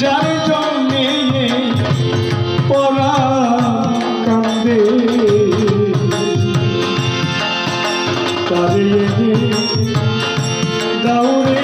যার জন্যে পরা কান্দে। তারে দাউরে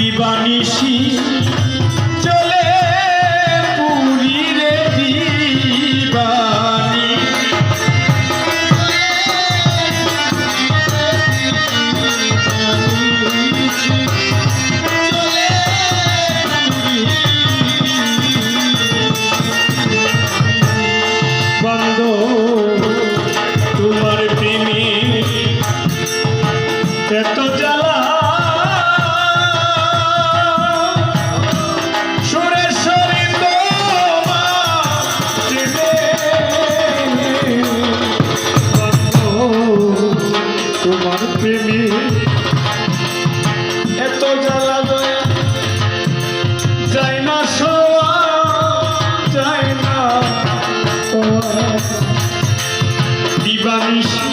দিবানিশি। প্রেমী এত জ্বালা দয়া যাই না সওয়া যাই না দিবানিশী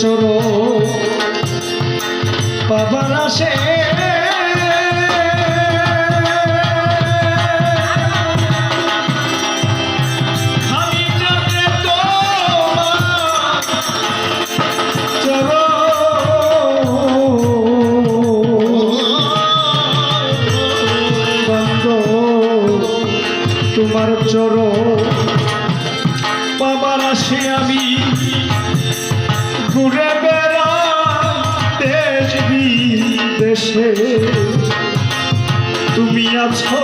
চোর পাবার আসে তুমি আছো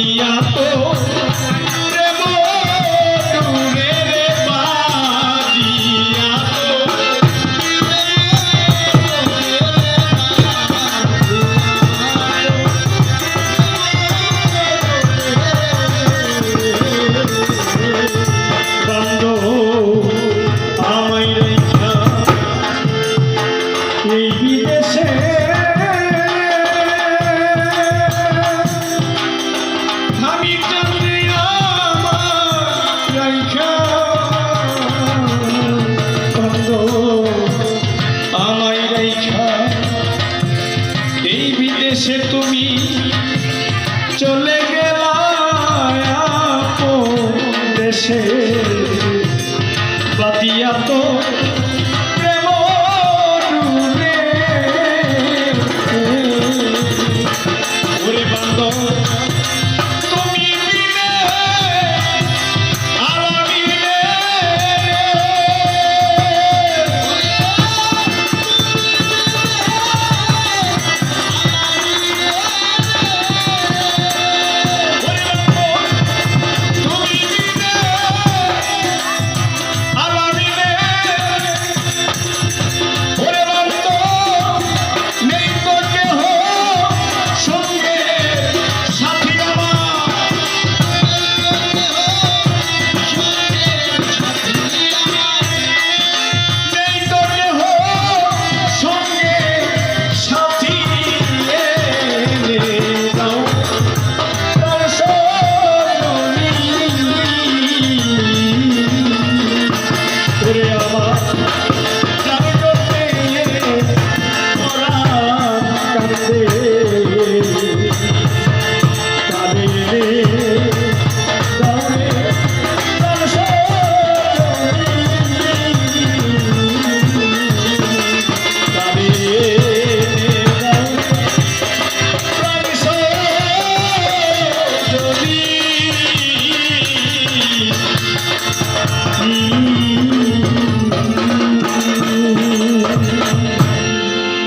Yeah. বিদেশে তুমি চলে